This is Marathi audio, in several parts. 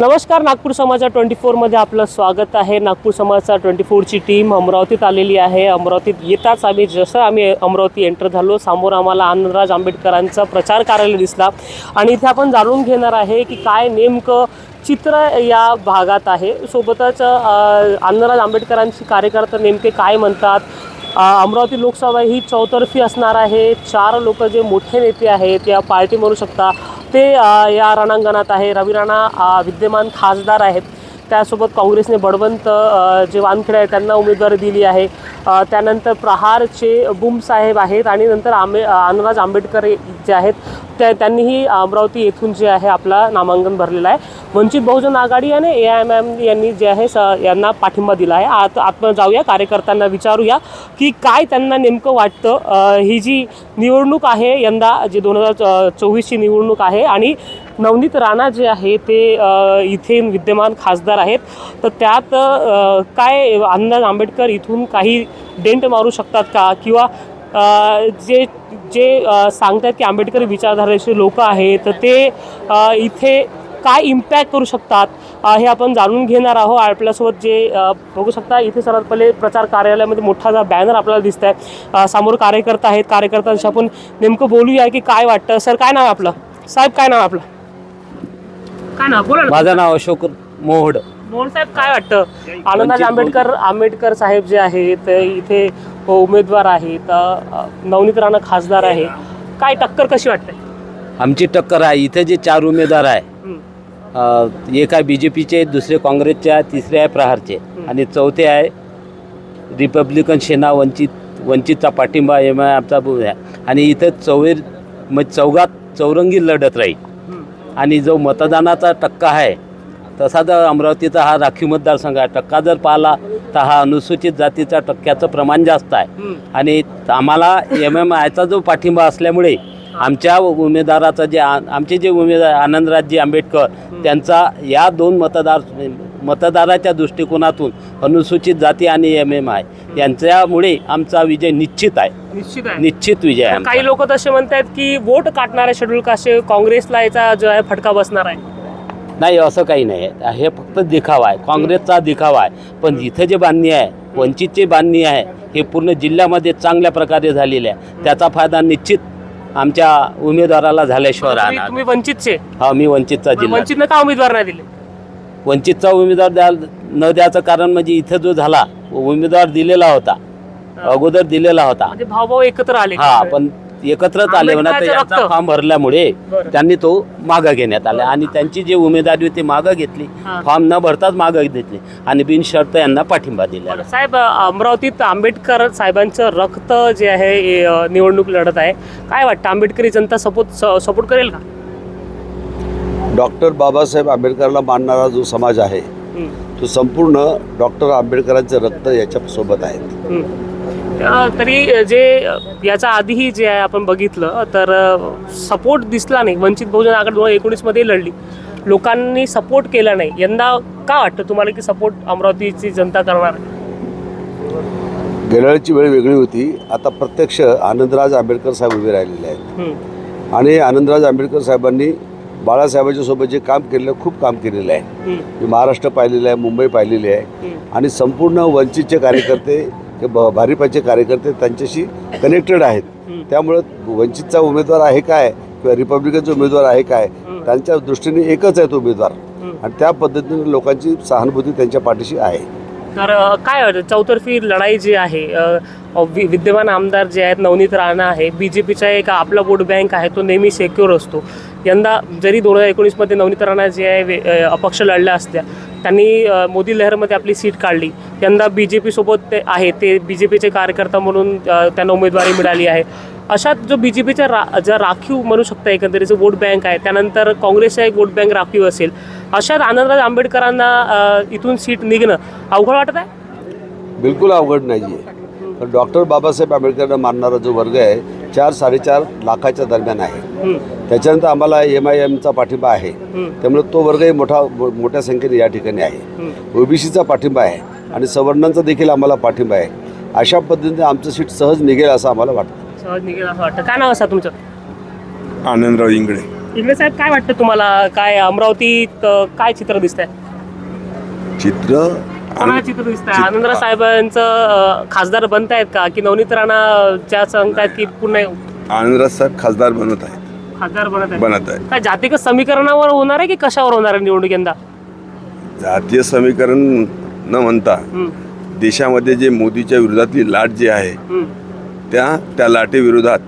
नमस्कार नागपूर समाचा ट्वेंटी फोरमध्ये आपलं स्वागत आहे. नागपूर समाजचा ट्वेंटी फोरची टीम अमरावतीत आलेली आहे. अमरावतीत येताच आम्ही जसं आम्ही अमरावती एंटर झालो समोर आम्हाला आनंदराज आंबेडकरांचा प्रचार कार्यालय दिसला. आणि इथे आपण जाणून घेणार आहे की काय नेमकं चित्र या भागात आहे. सोबतच आनंदराज आंबेडकरांची कार्यकर्ता नेमके काय म्हणतात? अमरावती लोकसभा ही चौतर्फी असणार आहे. चार लोक जे मोठे नेते आहेत या पार्टी म्हणू शकता. ते या रणांगणात आहे. रवी राणा विद्यमान खासदार आहेत. त्यासोबत काँग्रेसने बडवंत जे वानखेडे आहेत त्यांना उमेदवारी दिली आहे. त्यानंतर प्रहारचे बुमसाहेब आहेत आणि नंतर आंबे अनुराज आंबेडकर जे आहेत त्या त्यांनीही अमरावती येथून जे आहे आपला नामांकन भरलेलं आहे. वंचित बहुजन आघाडी आणि ए आय एम एम यांनी जे आहे स यांना पाठिंबा दिला आहे. आत आपण जाऊया कार्यकर्त्यांना विचारूया की काय त्यांना नेमकं वाटतं. ही जी निवडणूक आहे यंदा जी दोन हजार चोवीसची निवडणूक आहे आणि नवनीत राणा जे आहे ते इथे विद्यमान खासदार आहेत. तर त्यात काय अण्णा आंबेडकर इथून काही डेंट मारू शकतात का? किंवा जे जे सांगतात की आंबेडकरी विचारधारेचे लोक आहेत तर ते इथे काय इम्पॅक्ट करू शकतात? हे आपण जाणून घेणार आहोत. आपल्यासोबत जे बघू शकता इथे सर्वात पहिले प्रचार कार्यालयामध्ये मोठा बॅनर आपल्याला दिसत आहे समोर कार्यकर्ता आहेत. कार्यकर्त्यांशी आपण नेमकं बोलूया की काय वाटतं? सर काय नाव आहे आपलं? साहेब काय नाव आहे आपलं? काय नाव? बोला ना. माझं नाव अशोक मोहड. मोहन साहेब काय वाटतं? आनंदराज आंबेडकर आंबेडकर साहेब जे आहेत इथे उमेदवार आहेत अ, नवनीत राणा खासदार आहे. काय टक्कर कशी वाटते? आमची टक्कर आहे. इथे जे चार उमेदवार आहे अ, एक आहे बी जे पीचे दुसरे काँग्रेसचे आहे तिसरे आहे प्रहारचे. आणि चौथे आहे रिपब्लिकन सेना वंचित वंचितचा पाठिंबा एम आय आमचा बू- आहे. आणि इथं चौर मग चौघात चौरंगी लढत राहील. आणि जो मतदानाचा टक्का आहे तसा जर अमरावतीचा हा राखीव मतदारसंघ आहे. टक्का जर पाहिला तर हा अनुसूचित जातीचा टक्क्याचं प्रमाण जास्त आहे. आणि आम्हाला एम एम आयचा जो पाठिंबा असल्यामुळे आमच्या उमेदवाराचा जे आ- आमचे जे उमेदवार आनंदराजजी आंबेडकर त्यांचा या दोन मतदार मतदाराच्या दृष्टिकोनातून अनुसूचित जाती आणि एम एम आय यांच्यामुळे आमचा विजय निश्चित आहे. निश्चित आहे. निश्चित विजय आहे आमचा. काही लोक तसे म्हणतात की वोट काटणारे शेड्यूल कास्टे काँग्रेसला याचा जो आहे फटका बसणार आहे? नाही असं काही नाही. आहे हे फक्त दिखावा आहे. काँग्रेसचा दिखावा आहे. पण इथं जे बांधणी आहे वंचितची बांधणी आहे हे पूर्ण जिल्ह्यामध्ये चांगल्या प्रकारे झालेली आहे. त्याचा फायदा निश्चित आमच्या उमेदवाराला झाल्याशिवाय तुम्ही राहणार तुम्ही वंचितचे? हा मी वंचितचा जिल्हा वंचितनं का उमेदवार नाही दिले? वंचितचा उमेदवार द्या न द्याचं कारण म्हणजे इथं जो झाला उमेदवार दिलेला होता अगोदर दिलेला होता. म्हणजे भाऊभाऊ एकत्र आले. हा पण एकत्रच आले म्हणा तर आंबेडकरांचं यांचा रक्त. फॉर्म भरल्यामुळे बरं. त्यांनी तो मागं घेण्यात आला. आणि त्यांची जी उमेदवारी होती मागं घेतली. हा. फॉर्म न भरताच मागं घेतली. आणि बिनशर्त यांना पाठिंबा दिला बरं, साहेब अमरावतीत आंबेडकर साहेबांचं रक्त जे आहे हे, अ, निवडणूक लढत आहे. काय वाटतं? आंबेडकरी जनता सपोर्ट सपोर्ट करेल का? डॉक्टर बाबासाहेब आंबेडकरला मानणारा जो समाज आहे तो संपूर्ण डॉक्टर आंबेडकरांचं रक्त याच्यासोबत आहे तरी जे याच्या आधीही जे आहे आपण बघितलं तर सपोर्ट दिसला नाही. वंचित बहुजन आघाडी दोन हजार एकोणीसमध्ये लढली. लोकांनी सपोर्ट केला नाही. यंदा का वाटतं तुम्हाला की सपोर्ट अमरावतीची जनता करणार आहे? गेल्या वेळची वेळ वेगळी होती. आता प्रत्यक्ष आनंदराज आंबेडकर साहेब उभे राहिलेले आहेत. आणि आनंदराज आंबेडकर साहेबांनी बाळासाहेबांच्या सोबत जे काम केलेलं आहे, खूप काम केलेलं आहे. मी महाराष्ट्र पाहिलेलं आहे मुंबई पाहिलेली आहे. आणि संपूर्ण वंचितचे कार्यकर्ते भारिपाचे कार्यकर्ते त्यांच्याशी कनेक्टेड आहेत. त्यामुळं वंचितचा उमेदवार आहे काय किंवा रिपब्लिकनचा उमेदवार आहे काय. त्यांच्या दृष्टीने एकच आहे तो उमेदवार. आणि त्या पद्धतीने लोकांची सहानुभूती त्यांच्या पाठीशी आहे. तर काय वाटतं? चौतर्फी लढाई जी आहे विद्यमान आमदार जे आहेत नवनीत राणा आहे. बी जे पीचा एक आपला वोट बँक आहे तो नेहमी सेक्युअर असतो. यंदा जरी दोन हजार एकोणीसमध्ये नवनीत राणा जे आहे अपक्ष लढल्या असत्या त्यांनी मोदी लहरमध्ये आपली सीट काढली. यंदा बी जे पीसोबत ते आहे ते बी जे पीचे कार्यकर्ता म्हणून त्यांना उमेदवारी मिळाली आहे. अशात जो बी जे पीचा रा ज्या राखीव म्हणू शकता एकंदरीत जो वोट बँक आहे त्यानंतर काँग्रेसचा एक वोट बँक राखीव असेल अशात आनंदराज आंबेडकरांना इथून सीट निघणं अवघड वाटत आहे? बिलकुल अवघड नाही आहे. पण डॉक्टर बाबासाहेब आंबेडकरांना मानणारा जो वर्ग आहे चार साडेचार लाखाच्या दरम्यान आहे. त्याच्यानंतर आम्हाला एम आय एमचा पाठिंबा आहे. त्यामुळे तो वर्गही मोठा मो- मोठ्या संख्येने या ठिकाणी आहे. ओबीसीचा पाठिंबा आहे आणि सवर्णांचा देखील आम्हाला पाठिंबा आहे. अशा पद्धतीने आमचं सीट सहज निघेल असं आम्हाला वाटतं. सहज निघेल असं वाटतं. काय नाव असा तुमचं? आनंदराव इंगळे. इंगळे साहेब काय वाटतं तुम्हाला? काय अमरावतीत काय चित्र दिसतंय? चित्र चित्र आनंदराव साहेबांचं खासदार बनतायत का? की नवनीत राणा सांगतायत की पुन्हा आनंदराज साहेब खासदार बनत आहेत. खासदार बनत आहेत. बनत आहेत. काय जातिक समीकरणावर होणार आहे की कशावर होणार आहे निवडणूक यंदा? जातीय समीकरण न म्हणता हम्म, देशामध्ये जे मोदीच्या विरोधातली लाट जी आहे हम्म, त्या त्या लाटेविरोधात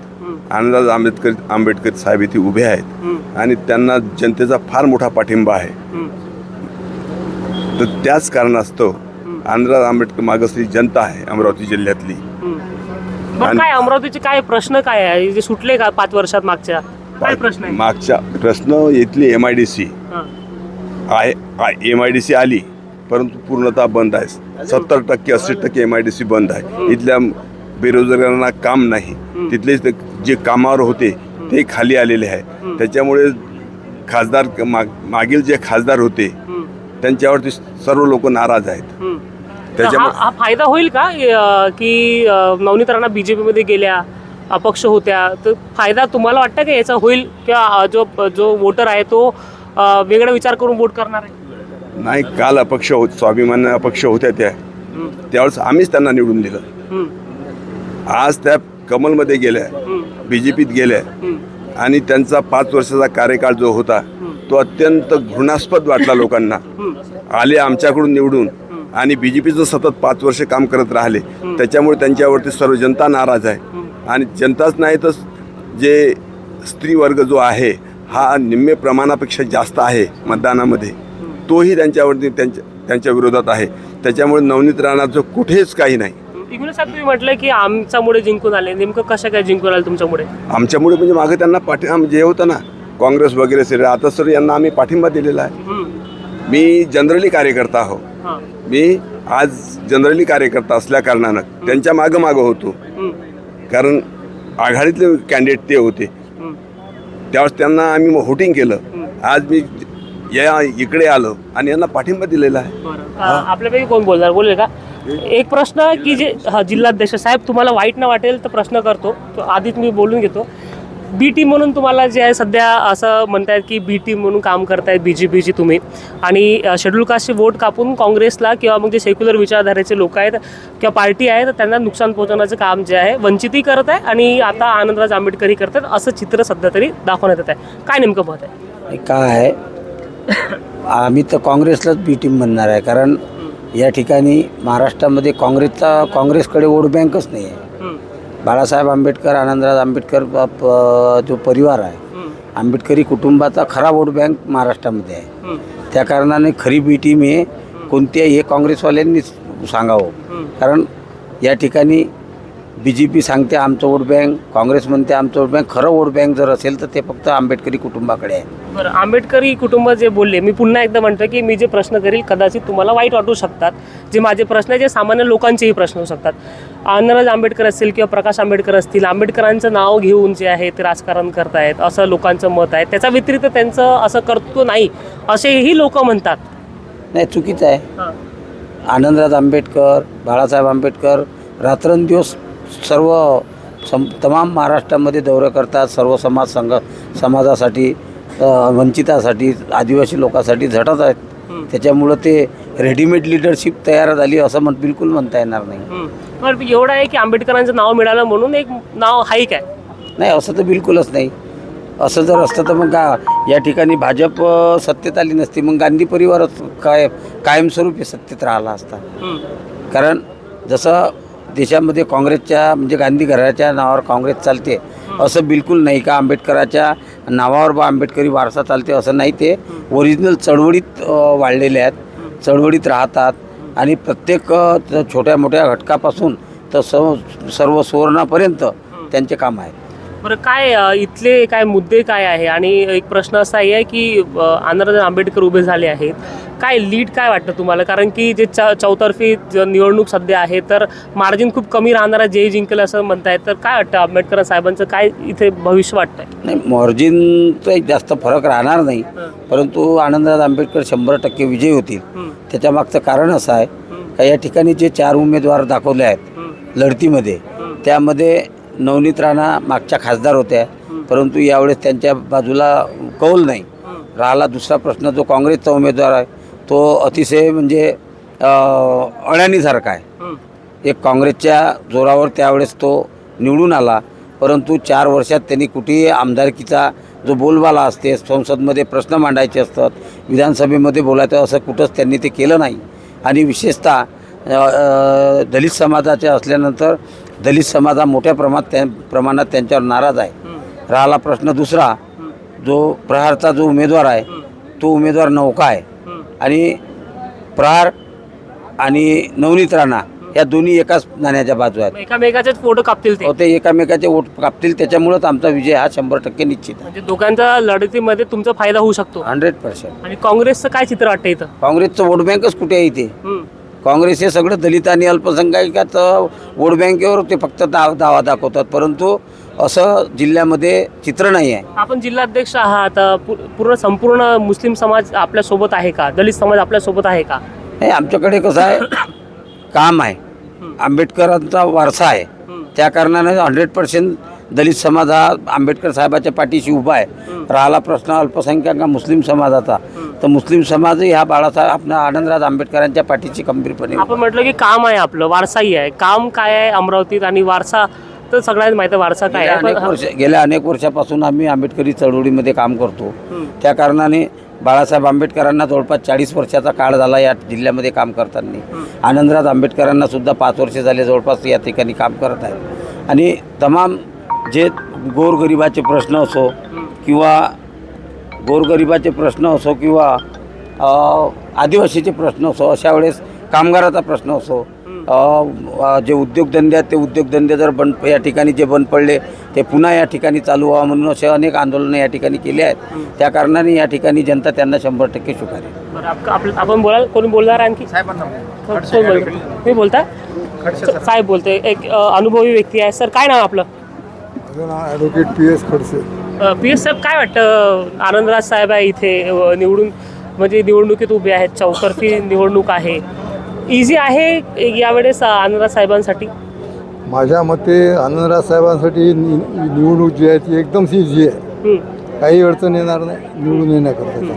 आनंदराज आंबेडकर आंबेडकर साहेब इथे उभे आहेत. आणि त्यांना जनतेचा फार मोठा पाठिंबा आहे. हम्म, तर त्याच कारणास्तव आनंदराज आंबेडकर मागासली जनता आहे अमरावती जिल्ह्यातली. काय अमरावतीचे काय प्रश्न काय आहे? जे सुटले का पाच वर्षात मागच्या? काय प्रश्न आहे? मागच्या प्रश्न इथली एम आय डी सी आहे एम आय डी सी आली परंतु पूर्णतः बंद आहे. सत्तर टक्के अस्सी टक्के एम आय डी सी बंद आहे. इथल्या बेरोजगारांना काम नाही. तिथले जे कामावर होते ते खाली आलेले आहे. त्याच्यामुळे खासदार माग मागील जे खासदार होते त्यांच्यावरती सर्व लोक नाराज आहेत. हम्म. तर त्याच्यामुळे- हा हा फायदा होईल का अ, की अ, नवनीत राणा बीजेपीमध्ये गेल्या अपक्ष होत्या तर फायदा तुम्हाला वाटतं का याचा होईल? किंवा अ, जो जो वोटर आहे तो अ, वेगळा विचार करून वोट करणार आहे? नाही काल अपक्ष होत स्वाभिमान अपक्ष होत्या त्या. हम्म, त्यावेळेस आम्हीच त्यांना निवडून दिलं. हम्म, आज त्या कमलमध्ये गेल्या हम्म, बी जे पीत गेल्या. हम्म, आणि त्यांचा पाच वर्षाचा कार्यकाळ जो होता तो अत्यंत घृणास्पद वाटला लोकांना. आले आमच्याकडून निवडून आणि बी जे पीचं सतत पाच वर्ष काम करत राहिले. त्याच्यामुळे त्यांच्यावरती सर्व जनता नाराज आहे. आणि जनताच नाही तर जे स्त्री वर्ग जो आहे हा निम्मे प्रमाणापेक्षा जास्त आहे मतदानामध्ये. तोही त्यांच्यावरती त्यांच्या त्यांच्या विरोधात आहे. त्याच्यामुळे नवनीत राणाचं कुठेच काही नाही. तुम्ही म्हटलं की आमच्यामुळे जिंकून आले. नेमकं कशा काय जिंकून आले तुमच्यामुळे? आमच्यामुळे म्हणजे मागे त्यांना पाठिंबा जे होतं ना काँग्रेस वगैरे सर आता सर यांना आम्ही पाठिंबा दिलेला आहे. मी जनरली कार्यकर्ता हो हां, मी आज जनरली कार्यकर्ता असल्या कारणानं त्यांच्या मागं मागं होतो. कारण आघाडीतले कॅन्डिडेट ते होते. त्यावेळेस त्यांना आम्ही व्होटिंग केलं. आज मी या इकडे आलो आणि यांना पाठिंबा दिलेला आहे. आपल्यापैकी कोण बोलणार? बोलेल का? एक प्रश्न की जे हा जिल्हाध्यक्ष साहेब तुम्हाला वाईट न वाटेल तर प्रश्न करतो. तो आधीच मी बोलून घेतो. बी टीम म्हणून तुम्हाला जे आहे सध्या असं म्हणतायत की बी टीम म्हणून काम करतायत बी जे जी तुम्ही. आणि शेड्यूल कास्टचे वोट कापून काँग्रेसला किंवा मग जे सेक्युलर विचारधारेचे लोक आहेत किंवा पार्टी आहे तर त्यांना नुकसान पोहोचवण्याचं काम जे आहे वंचितही करत आहे आणि आता आनंदराज आंबेडकरही करतात असं चित्र सध्या तरी दाखवण्यात येत आहे. काय नेमकं मत आहे? काय आहे? आम्ही तर काँग्रेसलाच बी टीम म्हणणार आहे. कारण या ठिकाणी महाराष्ट्रामध्ये काँग्रेसचा काँग्रेसकडे वोट बँकच नाही आहे. बाळासाहेब आंबेडकर आनंदराज आंबेडकर जो परिवार आहे आंबेडकरी कुटुंबाचा खरा वोट बँक महाराष्ट्रामध्ये आहे. त्या कारणाने खरी बी टीम हे कोणत्याही हे काँग्रेसवाल्यांनीच सांगावं. कारण या ठिकाणी बी जे पी सांगते आमचं वोट बँक काँग्रेस म्हणते आमचं वोट बँक खरं वोट बँक जर असेल तर ते फक्त आंबेडकरी कुटुंबाकडे आहे. बरं आंबेडकरी कुटुंब जे बोलले मी पुन्हा एकदा म्हणतो की मी जे प्रश्न करील कदाचित तुम्हाला वाईट वाटू शकतात. जे माझे प्रश्न आहे जे सामान्य लोकांचेही प्रश्न होऊ शकतात. आनंदराज आंबेडकर असतील किंवा प्रकाश आंबेडकर असतील आंबेडकरांचं नाव घेऊन जे आहे ते राजकारण करतायत असं लोकांचं मत आहे. त्याच्या व्यतिरिक्त त्यांचं असं कर्तृत्व नाही असेही लोक म्हणतात. नाही चुकीचं आहे. हां. आनंदराज आंबेडकर बाळासाहेब आंबेडकर रात्रंदिवस सर्व सम तमाम महाराष्ट्रामध्ये दौरे करतात सर्व समाज संघ समाजासाठी वंचितासाठी आदिवासी लोकांसाठी झटत आहेत. त्याच्यामुळं ते रेडीमेड लिडरशिप तयार झाली असं म्हण बिलकुल म्हणता येणार नाही. एवढं आहे की आंबेडकरांचं नाव मिळालं म्हणून एक नाव हाईक आहे. नाही असं तर बिलकुलच नाही. असं जर असतं तर मग का या ठिकाणी भाजप सत्तेत आली नसती. मग गांधी परिवारच काय कायमस्वरूपी सत्तेत राहिला असता. कारण जसं देशामध्ये काँग्रेसच्या म्हणजे गांधी घराच्या नावावर काँग्रेस चालते असं बिलकुल नाही का? आंबेडकराच्या नावावर बा आंबेडकरी वारसा चालते असं नाही ते. ओरिजिनल चळवळीत वाढलेले आहेत. चळवळीत राहतात. आणि प्रत्येक छोट्या मोठ्या घटकापासून तर सर्व सर्व सुवर्णापर्यंत त्यांचे काम आहे बरं काय इथले काय मुद्दे काय आहे? आणि एक प्रश्न असाही आहे की आनंदराज आंबेडकर उभे झाले आहेत. काय लीड काय वाटतं तुम्हाला? कारण की जे च चौतर्फी निवडणूक सध्या आहे तर मार्जिन खूप कमी राहणार आहे जे जिंकेल असं म्हणतायत. तर काय वाटतं आंबेडकर साहेबांचं? काय इथे भविष्य वाटतंय? नाही मार्जिनचा एक जास्त फरक राहणार नाही. परंतु आनंदराज आंबेडकर शंभर टक्के विजयी होतील. त्याच्यामागचं कारण असं आहे का या ठिकाणी जे चार उमेदवार दाखवले आहेत लढतीमध्ये त्यामध्ये नवनीत राणा मागच्या खासदार होत्या. परंतु यावेळेस त्यांच्या बाजूला कौल नाही. राहिला दुसरा प्रश्न जो काँग्रेसचा उमेदवार आहे तो अतिशय म्हणजे अं, अडाणीसारखा आहे. एक काँग्रेसच्या जोरावर त्यावेळेस तो निवडून आला. परंतु चार वर्षात त्यांनी कुठेही आमदारकीचा जो बोलबाला असते संसदमध्ये प्रश्न मांडायचे असतात विधानसभेमध्ये बोलायचं असं कुठंच त्यांनी ते केलं नाही. आणि विशेषतः दलित समाजाचे असल्यानंतर दलित समाज हा मोठ्या प्रमाणात त्या प्रमाणात त्यांच्यावर नाराज आहे. राहिला प्रश्न दुसरा. जो प्रहारचा जो उमेदवार आहे तो उमेदवार नौका आहे. आणि प्रहार आणि नवनीत राणा या दोन्ही एकाच नाण्याच्या बाजू आहेत. एकामेकाचेच फोटो कापतील ते. अहो, ते एकामेकाचे वोट कापतील त्याच्यामुळंच आमचा विजय हा शंभर टक्के निश्चित आहे. म्हणजे दोघांच्या लढतीमध्ये तुमचा फायदा होऊ शकतो. Hundred percent. आणि काँग्रेसचं काय चित्र वाटतं इथं? काँग्रेसचं वोट बँकच कुठे आहे इथे? हम्म. काँग्रेस हे सगळं दलित आणि अल्पसंख्याकाचं वोट बँकेवर ते फक्त दाव दावा दाखवतात परंतु असं जिल्ह्यामध्ये चित्र नाही आहे. आपण जिल्हाध्यक्ष आहात. पू- पूर्ण संपूर्ण मुस्लिम समाज आपल्यासोबत आहे का? दलित समाज आपल्यासोबत आहे का? नाही आमच्याकडे कसं आहे काम आहे. आंबेडकरांचा वारसा आहे. त्या कारणाने हंड्रेड पर्सेंट दलित समाज हा आंबेडकर साहेबाच्या पाठीशी उभा आहे. राहिला प्रश्न अल्पसंख्याक मुस्लिम समाजाचा. तर मुस्लिम समाजही हा बाळासाहेब आपल्या आनंदराज आंबेडकरांच्या पाठीशी खंबीरपणे उभा आहे. आपण म्हटलं की काम आहे आपलं वारसाही आहे. काम काय आहे अमरावतीत आणि वारसा तर सगळ्यांना माहिती वारसा काय गेल्या आहे अनेक पण- वर्ष गेल्या अनेक वर्षापासून आम्ही आंबेडकरी चळवळीमध्ये काम करतो. त्या कारणाने बाळासाहेब आंबेडकरांना जवळपास चाळीस वर्षाचा काळ झाला या जिल्ह्यामध्ये काम करताना. आनंदराज आंबेडकरांना सुद्धा पाच वर्ष झाले जवळपास या ठिकाणी काम करत आहेत. आणि तमाम जे गोरगरिबाचे प्रश्न असो किंवा गोरगरिबाचे प्रश्न असो किंवा अ, आदिवासीचे प्रश्न असो अशा वेळेस कामगाराचा प्रश्न असो जे उद्योगधंदे आहेत ते उद्योगधंदे जर बंद या ठिकाणी जे बंद पडले ते पुन्हा या ठिकाणी चालू व्हावं म्हणून असे अनेक आंदोलनं या ठिकाणी केली आहेत. त्या कारणाने या ठिकाणी जनता त्यांना शंभर टक्के स्वीकारेल. आपण बोलाल? कोणी बोलणार आणखी? तुम्ही बोलता? साहेब बोलते एक अनुभवी व्यक्ती आहे. सर काय नाव आपलं? Advocate P S Khadse. P S साहेब काय वाटतं आनंदराज साहेब आहे इथे निवडून म्हणजे निवडणुकीत उभे आहेत. चौतर्फी निवडणूक आहे. इझी आहे यावेळेस आनंदराज साहेबांसाठी? माझ्या मते आनंदराज साहेबांसाठी नि निवडणूक जी आहे ती एकदम इझी आहे. काही अडचण येणार नाही निवडून येण्याकरता.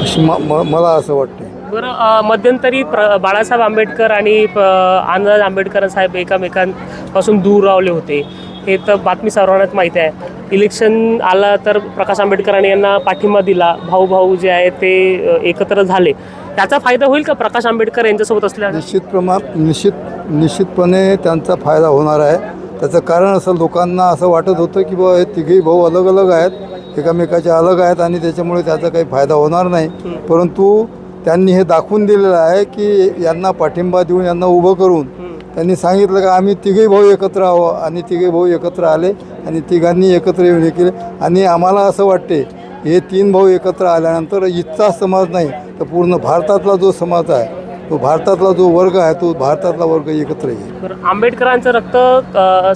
अशी म म- मला असं वाटते बरं अ, मध्यंतरी प्र बाळासाहेब आंबेडकर आणि प- आनंदराज आंबेडकर साहेब एकामेकांपासून दूर रावले होते. हे तर बातमी सर्वांनाच माहिती आहे. इलेक्शन आलं तर प्रकाश आंबेडकरांनी यांना पाठिंबा दिला. भाऊ भाऊ जे आहे ते अ, एकत्र झाले. त्याचा फायदा होईल का प्रकाश आंबेडकर यांच्यासोबत असल्या निश्चित प्रमा निश्चित निश्चितपणे त्यांचा फायदा होणार आहे. त्याचं कारण असं लोकांना असं वाटत होतं की बुवा हे तिघेही भाऊ अलग अलग आहेत. एकामेकाच्या अलग आहेत आणि त्याच्यामुळे त्याचा काही फायदा होणार नाही. परंतु त्यांनी हे दाखवून दिलेलं आहे की यांना पाठिंबा देऊन यांना उभं करून त्यांनी सांगितलं का आम्ही तिघेही भाऊ एकत्र आहो आणि तिघे भाऊ एकत्र आले आणि तिघांनी एकत्र येऊन हे केले. आणि आम्हाला असं वाटते हे तीन भाऊ एकत्र आल्यानंतर इथचा समाज नाही तर पूर्ण भारतातला जो समाज आहे तो भारतातला जो वर्ग आहे तो भारतातला वर्ग एकत्र येईल आंबेडकरांचं रक्त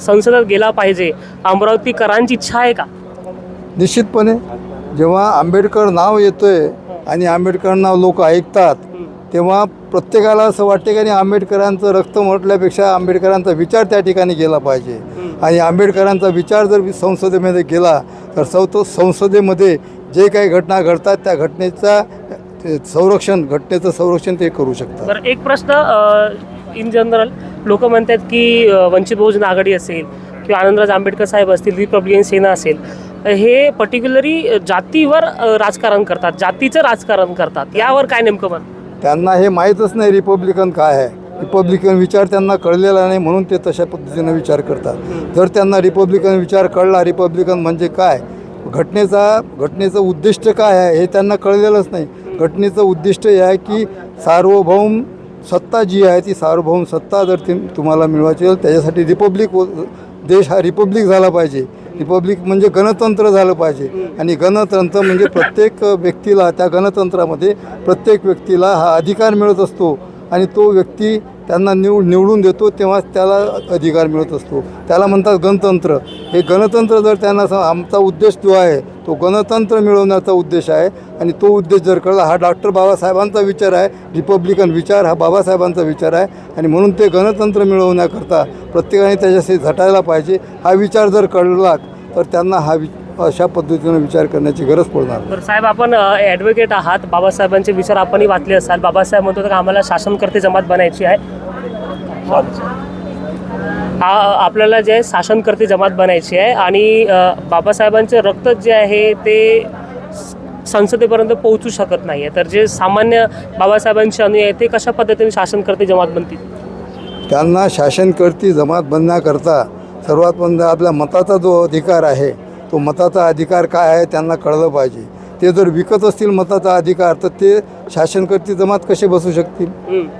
संसदेत गेला पाहिजे. अमरावतीकरांची इच्छा आहे का? निश्चितपणे. जेव्हा आंबेडकर नाव येतोय आणि आंबेडकर नाव लोक ऐकतात तेव्हा प्रत्येकाला असं वाटते की आंबेडकरांचं रक्त म्हटल्यापेक्षा आंबेडकरांचा विचार त्या ठिकाणी गेला पाहिजे. आणि आंबेडकरांचा विचार जर संसदेमध्ये गेला तर सौ तो संसदेमध्ये जे काही घटना घडतात त्या घटनेचा संरक्षण घटनेचं संरक्षण ते करू शकतात. बरं एक प्रश्न इन जनरल लोक म्हणतात की वंचित बहुजन आघाडी असेल किंवा आनंदराज आंबेडकर साहेब असतील रिपब्लिकन सेना असेल हे पर्टिक्युलरली जातीवर राजकारण करतात जातीचं राजकारण करतात. यावर काय नेमकं म्हण त्यांना हे माहीतच नाही रिपब्लिकन काय आहे. रिपब्लिकन विचार त्यांना कळलेला नाही म्हणून ते तशा पद्धतीनं विचार करतात. जर त्यांना रिपब्लिकन विचार कळला रिपब्लिकन म्हणजे काय? घटनेचा घटनेचं उद्दिष्ट काय आहे हे त्यांना कळलेलंच नाही. घटनेचं उद्दिष्ट हे आहे की सार्वभौम सत्ता जी आहे ती सार्वभौम सत्ता जर ती तुम्हाला मिळवायची असेल त्याच्यासाठी रिपब्लिक देश हा रिपब्लिक झाला पाहिजे. रिपब्लिक म्हणजे गणतंत्र झालं पाहिजे. आणि गणतंत्र म्हणजे प्रत्येक व्यक्तीला त्या गणतंत्रामध्ये प्रत्येक व्यक्तीला हा अधिकार मिळत असतो. आणि तो व्यक्ती त्यांना निवड निवडून देतो तेव्हा त्याला अधिकार मिळत असतो. त्याला म्हणतात गणतंत्र. हे गणतंत्र जर त्यांना आमचा उद्देश जो आहे तो गणतंत्र मिळवण्याचा उद्देश आहे आणि तो उद्देश जर कळला हा डॉक्टर बाबासाहेबांचा विचार आहे रिपब्लिकन विचार हा बाबासाहेबांचा विचार आहे आणि म्हणून ते गणतंत्र मिळवण्याकरता प्रत्येकाने त्याच्याशी झटायला पाहिजे हा विचार जर कळला तर त्यांना हा वि अशा पद्धतीनं विचार करण्याची गरज पडणार. तर साहेब आपण ॲडव्होकेट आहात. बाबासाहेबांचे विचार आपणही वाचले असाल. बाबासाहेब म्हणतो की आम्हाला शासनकर्ते जमात बनायची आहे. आ आपल्याला जे शासनकर्ते जमात बनायची आहे आणि बाबासाहेबांचे रक्त जे आहे ते संसदेपर्यंत पोहोचू शकत नाही आहे तर जे सामान्य बाबासाहेबांचे अनुयायी ते कशा पद्धतीने शासनकर्ते जमात बनतील? त्यांना शासनकर्ती जमात बनण्याकरता सर्वात म्हणजे आपल्या मताचा जो अधिकार आहे तो मताचा अधिकार काय आहे त्यांना कळलं पाहिजे. ते जर विकत असतील मताचा अधिकार तर ते शासनकर्ती जमात कसे बसू शकतील.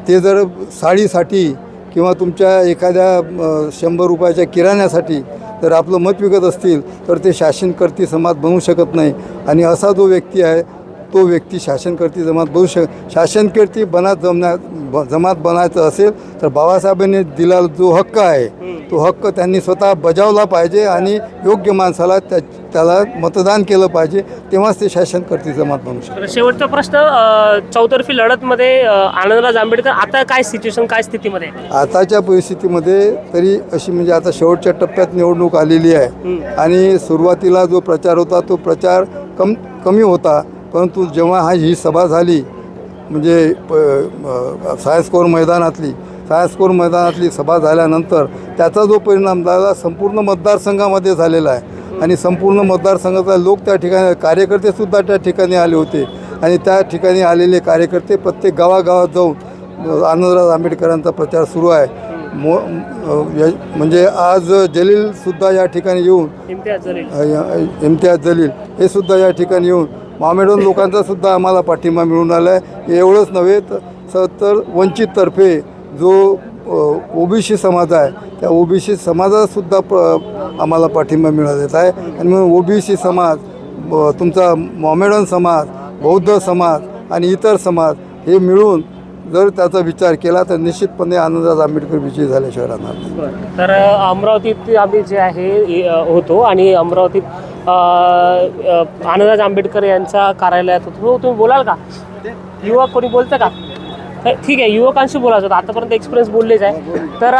ते जर साडीसाठी किंवा तुमच्या एखाद्या शंभर रुपयाच्या किराण्यासाठी जर आपलं मत विकत असतील तर ते शासनकर्ती समाज बनवू शकत नाही. आणि असा जो व्यक्ती आहे तो व्यक्ती शासनकर्ती जमात बनवू शक शासनकर्ती बनात जमण्या ब जमात बनायचं असेल तर बाबासाहेबांनी दिलेला जो हक्क आहे तो हक्क त्यांनी स्वतः बजावला पाहिजे आणि योग्य माणसाला त्या त्याला मतदान केलं पाहिजे तेव्हाच ते शासनकर्ती जमात बनू शकते तर शेवटचा प्रश्न अ, चौतर्फी लढतमध्ये अ, आनंदराज आंबेडकर आता काय सिच्युएशन काय स्थितीमध्ये आहे? आताच्या परिस्थितीमध्ये तरी अशी म्हणजे आता शेवटच्या टप्प्यात निवडणूक आलेली आहे. आणि सुरुवातीला जो प्रचार होता तो प्रचार कम कमी होता. परंतु जेव्हा हा ही सभा झाली म्हणजे प सायस्कोर मैदानातली सायस्कोर मैदानातली सभा झाल्यानंतर त्याचा जो परिणाम झाला संपूर्ण मतदारसंघामध्ये झालेला आहे. आणि संपूर्ण मतदारसंघाचा लोक त्या ठिकाणी कार्यकर्तेसुद्धा त्या ठिकाणी आले होते. आणि त्या ठिकाणी आलेले कार्यकर्ते प्रत्येक गावागावात जाऊन आनंदराज आंबेडकरांचा प्रचार सुरू आहे. मो म्हणजे आज जलीलसुद्धा या ठिकाणी येऊन इम्तियाज जलील हे सुद्धा या ठिकाणी येऊन मामेडून लोकांचा सुद्धा आम्हाला पाठिंबा मिळून आला आहे एवढंच नव्हे तर तर वंचिततर्फे जो ओबीसी समाज आहे त्या ओबीसी समाजातसुद्धा प आम्हाला पाठिंबा मिळालेला आहे. आणि म्हणून ओबीसी समाज तुमचा मॉमेडन समाज बौद्ध समाज आणि इतर समाज हे मिळून जर त्याचा विचार केला तर निश्चितपणे आनंदराज आंबेडकर विजयी झाल्याशिवाय राहणार तर अमरावतीत आम्ही जे आहे होतो आणि अमरावतीत आनंदराज आंबेडकर यांच्या कार्यालयात होतो. हो तुम्ही बोलाल का? युवक कोणी बोलतं का? ठीक आहे युवकांशी बोलायचं होतं. आतापर्यंत एक्सपिरियन्स बोललेच आहे. तर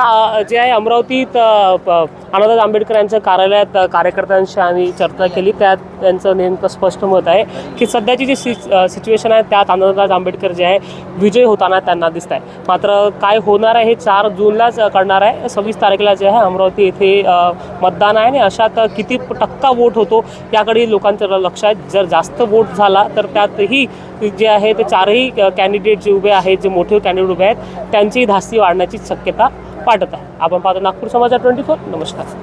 जे आहे अमरावतीत अ, प- आंबेडकर यांच्या कार्यालयात कार्यकर्त्यांशी आम्ही चर्चा केली. त्यात त्यांचं नेमकं स्पष्ट मत आहे की सध्याची जी सि सिच्युएशन आहे त्यात आनंदराज आंबेडकर जे आहे विजय होताना त्यांना दिसत आहे मात्र काय होणार आहे हे चार जूनलाच अ, कळणार आहे. सव्वीस तारखेला जे आहे अमरावती येथे मतदान आहे आणि अशात किती टक्का वोट होतो याकडे लोकांचं लक्ष आहे. जर जास्त वोट झाला तर त्यातही जे आहे ते चारही कॅन्डिडेट जे उभे आहेत जे मोठे कॅन्डिडेट उभे आहेत त्यांची धास्ती वाढण्याची शक्यता वाटत आहे. आपण पाहतो नागपूर समाचार ट्वेंटी फोर. नमस्कार.